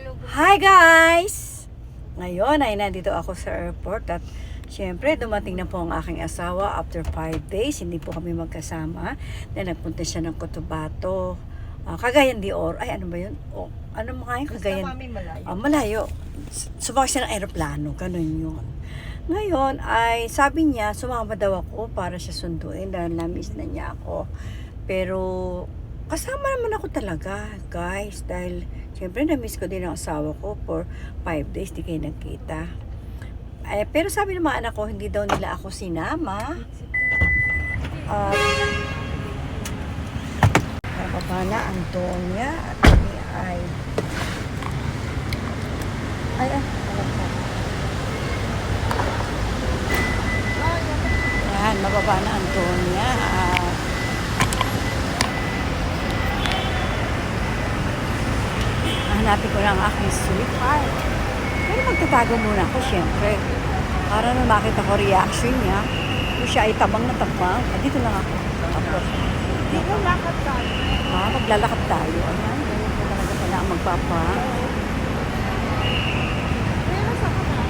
Hi guys! Ngayon ay nandito ako sa airport at syempre dumating na po ang aking asawa after 5 days. Hindi po kami magkasama. Then nagpunta siya ng Cotabato. Ah, Cagayan de Oro. Ay ano ba yun? O, ano mga yung Cagayan? Malayo. Ah, malayo. Sumakay siya ng aeroplano. Ganun yun. Ngayon ay sabi niya sumama daw ako para siya sunduin dahil na-miss na niya ako. Pero kasama naman ako talaga guys dahil syempre na-miss ko din ang asawa ko for 5 days di kayo nagkita. Eh, pero sabi ng mga anak ko hindi daw nila ako sinama. At Bababa na ang Donya at kami ay ay ay ko. Yan, mababa na ang Donya at hanapin ko ang aking sweetheart. Pero magtatago muna ako, syempre. Para na makita ko reaction niya. Kung siya ay tabang na tabang, ah, dito lang ako. Tapos, ko lakad tayo. Ah, maglalakad tayo. Ayan, ganyan talaga pala ang magpapa. Pero sa ka na.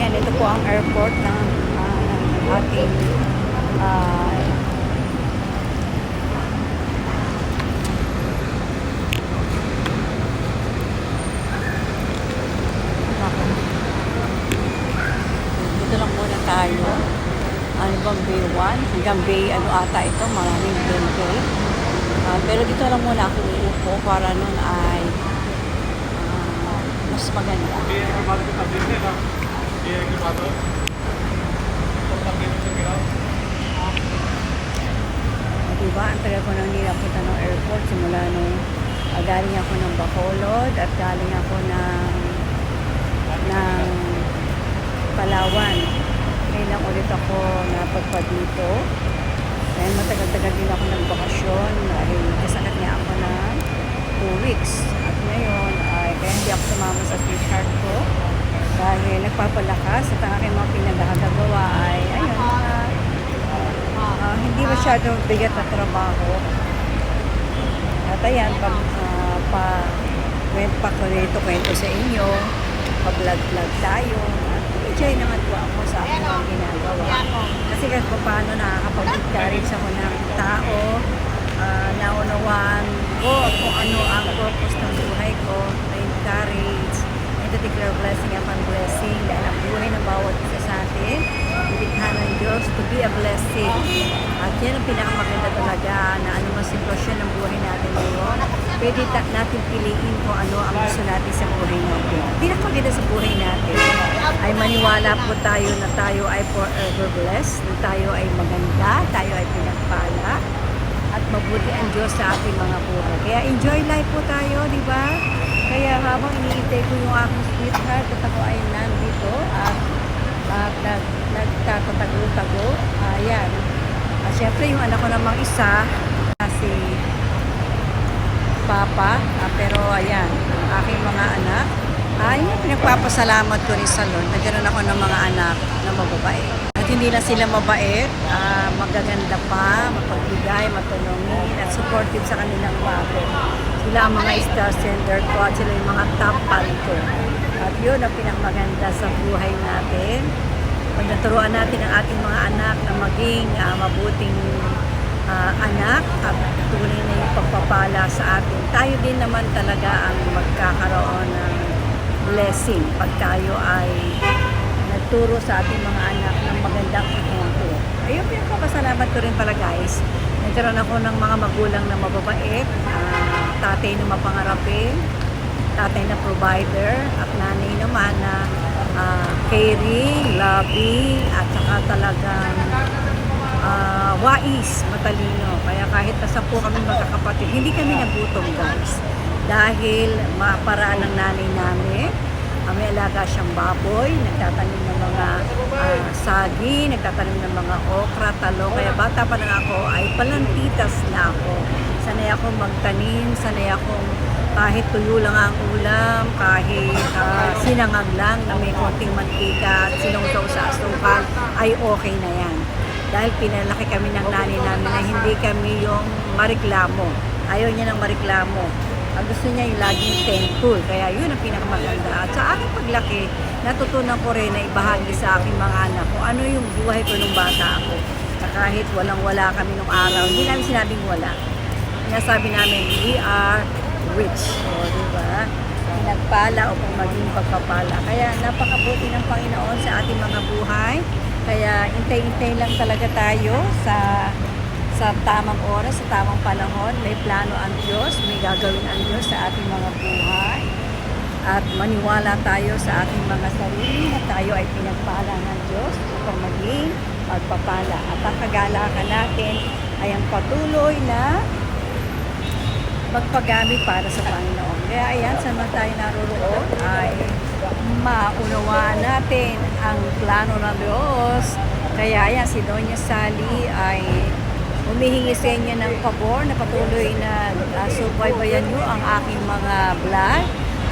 Ayan, ito po ang airport ng ah, ating ah, ako. Dito lang muna tayo. Ano bang Bay 1? Hanggang Bay, ano ata ito, maraming dental. Uh, pero dito lang muna ako uupo para nun ay uh, mas maganda. Uh, diba, ang tagal ko nang nilapunta ng airport simula nung uh, galing ako ng Bacolod at galing ako ng ng Palawan. Ngayon lang ulit ako napagpa dito. Dahil matagal-tagal din ako nagbakasyon dahil kasakit niya ako na 2 weeks. At ngayon ay kaya hindi ako sumama sa sweetheart ko dahil nagpapalakas at ang aking mga pinagkakagawa ay ayun, ah, Ah, hindi masyadong bigat na trabaho. At ayan, pa, ah, pa, kwent pa kwento sa inyo, pa-vlog-vlog tayo. At enjoy naman po ako aking mga ginagawa. Kasi kahit pa paano nakakapag-encourage ako ng tao, ah, naunawaan ko kung ano ang purpose ng buhay ko, na-encourage, and to declare blessing upon blessing dahil ang buhay ng bawat isa sa atin, nilikha ng Diyos to be a blessing. At yan ang pinakamaganda talaga na anumang sitwasyon ng buhay natin ngayon, pwede natin piliin kung ano ang gusto natin sa buhay natin. Pinakamaganda sa buhay natin ay maniwala po tayo na tayo ay forever blessed, na tayo ay maganda, tayo ay pinagpala, at mabuti ang Diyos sa ating mga buhay. Kaya enjoy life po tayo, di ba? Kaya habang iniintay ko yung aking sweetheart at ako ay nandito at, at nag, nagtatatago-tago, ayan. At syempre yung anak ko namang isa, si Papa, ah, pero ayan, ang aking mga anak, ay pinagpapasalamat ko rin sa Lord. Nagkaroon ako ng mga anak na mababait. At hindi na sila mabait, ah, magaganda pa, mapagbigay, matulungin, at supportive sa kanilang bago. Sila ang mga star sender ko at sila yung mga top pal ko. At yun ang pinakamaganda sa buhay natin. Pag naturuan natin ang ating mga anak na maging ah, mabuting ah, anak at tunay na yung pagpapala sa atin. Tayo din naman talaga ang magkakaroon ng blessing pag tayo ay nagturo sa ating mga anak ng magandang ehemplo. Ayun, pinagpapasalamat ko rin pala guys. Nagkaroon ako ng mga magulang na mababait, ah, tatay na mapangarapin, tatay na provider, at nanay naman na ah, caring, loving, at saka talagang ah, wais, matalino. Kaya kahit nasa po kami magkakapatid, hindi kami nagutom guys. Dahil maparaan ng nanay namin, ah, may alaga siyang baboy, nagtatanim ng mga ah, sagi, nagtatanim ng mga okra, talo. Kaya bata pa lang ako ay palantitas na ako. Sanay ako magtanim, sanay akong kahit tuyo lang ang ulam, kahit ah, sinangag lang na may konting mantika at sinungsaw sa asukal, ay okay na yan. Dahil pinalaki kami ng nanay namin na hindi kami yung mariklamo. Ayaw niya ng mariklamo. Ang gusto niya yung laging thankful. Kaya yun ang pinakamaganda. At sa aking paglaki, natutunan ko rin na ibahagi sa aking mga anak kung ano yung buhay ko nung bata ako. Na kahit walang-wala kami nung araw, hindi namin sinabing wala. Sinasabi namin, we are rich. O, di ba? Pinagpala o kung maging pagpapala. Kaya napakabuti ng Panginoon sa ating mga buhay. Kaya intay-intay lang talaga tayo sa sa tamang oras, sa tamang panahon. May plano ang Diyos, may gagawin ang Diyos sa ating mga buhay. At maniwala tayo sa ating mga sarili na tayo ay pinagpala ng Diyos upang maging pagpapala. At ang kagalakan natin ay ang patuloy na magpagamit para sa Panginoon. Kaya ayan, saan man tayo naroroon ay maunawaan natin ang plano ng Diyos. Kaya ayan, si Doña Sally ay humihingi sa inyo ng pabor na patuloy na uh, subaybayan nyo ang aking mga vlog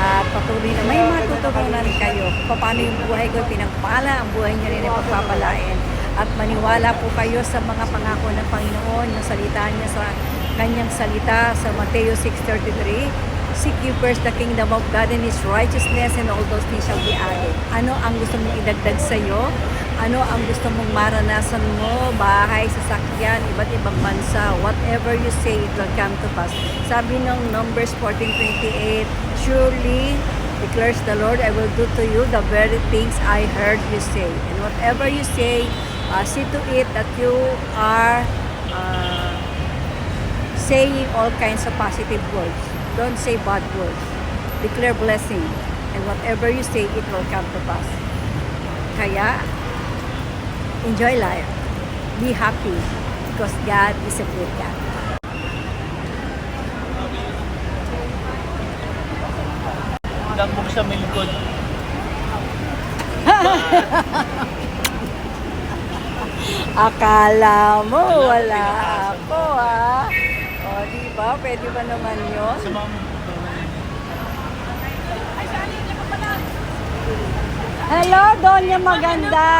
at patuloy na may matutunan kayo paano yung buhay ko pinagpala, ang buhay nyo rin ay pagpapalain. At maniwala po kayo sa mga pangako ng Panginoon, yung salita niya sa kanyang salita sa Mateo 6.33, Seek you first the kingdom of God and His righteousness and all those things shall be added. Ano ang gusto mong idagdag sa iyo? Ano ang gusto mong maranasan mo? Bahay, sasakyan, iba't ibang bansa. Whatever you say, it will come to pass. Sabi ng Numbers 14.28, Surely, declares the Lord, I will do to you the very things I heard you say. And whatever you say, uh, see to it that you are uh, saying all kinds of positive words. Don't say bad words. Declare blessing. And whatever you say, it will come to pass. Kaya, enjoy life. Be happy. Because God is a good God. Dambog sa may likod. Akala mo, wala ako, ha? O, di ba? Pwede ba naman yun? Sa mga Hello, Donya Maganda.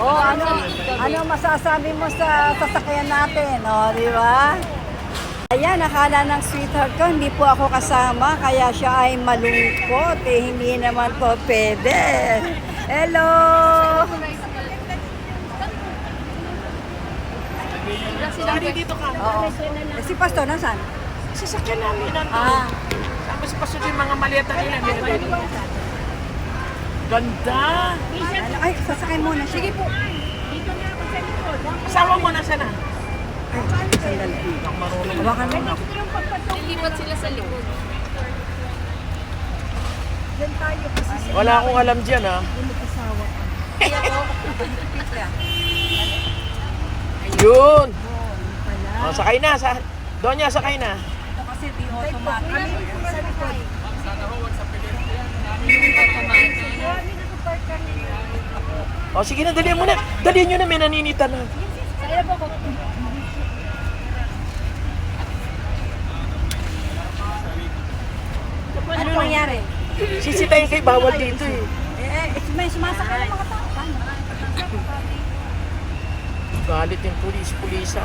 Oh, ano ano masasabi mo sa sasakyan natin, oh, di ba? Ayan, nakala ng sweetheart ko, hindi po ako kasama, kaya siya ay malungkot, eh, hindi naman po pwede. Hello! Sorry, dito ka. Oo. Eh, si Pastor, nasaan? Sasakyan namin nandun. Ah, Tapos pasok yung mga maleta nila. Ganda! ay, sasakyan muna. Sige po. Asawa mo na sana. Ay, sandali. Hawakan mo. Lilipat sila sa likod. Wala akong alam dyan ha. Yun! Oh, sakay na. Sa... Donya, sakay na. Ito kasi di automatic. Sa likod. O sige na, dalihan mo na. Dalihan nyo na, may naninita na. Ano nangyari? Sisitayin kay bawal dito eh. Eh, eh, may sumasakay ng mga tao. Galit yung pulis-pulisa.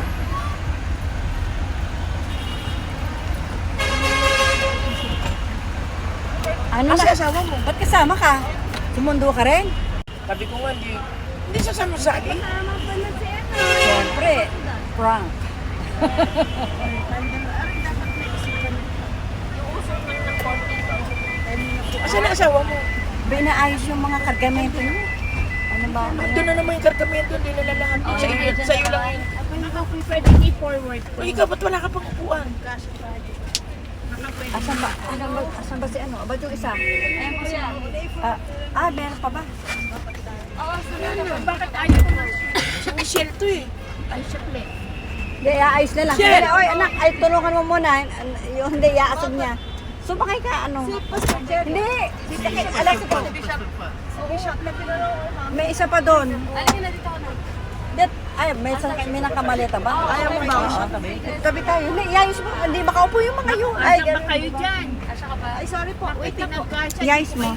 Ano Asa na? asawa mo? Ba't kasama ka? Sumundo ka rin? Sabi ko nga, hindi. Hindi sasama sa akin. Siyempre, prank. Asa na asawa mo? Binaayos yung mga kargamento mo. Ano ba? Ano? Doon na naman yung kargamento, hindi na lahat. Sa iyo, sa iyo lang yun. Pwede i-forward O ikaw, ba't wala ka pang upuan? Asan ba? Asan ba, asan ba si ano? Ba't yung isa? Ayan po siya. Ah, ah, meron pa ba? Oo, sunod. Bakit ayaw ko? Si Michelle to eh. Ay, syempre. Hindi, iaayos na lang. Sandali, Oy, anak, ay tulungan mo muna. Yung hindi, iaasog niya. Sumakay ka, ano? Hindi. Alam ko. May isa pa doon. Alin na dito na. That, ay, may, sa, may nakamaleta ba? Ayaw mo ba? Tabi. Tayo. Hindi, iayos mo. Hindi, makaupo yung mga yun. Ay, ba kayo dyan? Asya ka ba? Ay, sorry po. Wait lang po. Iayos mo.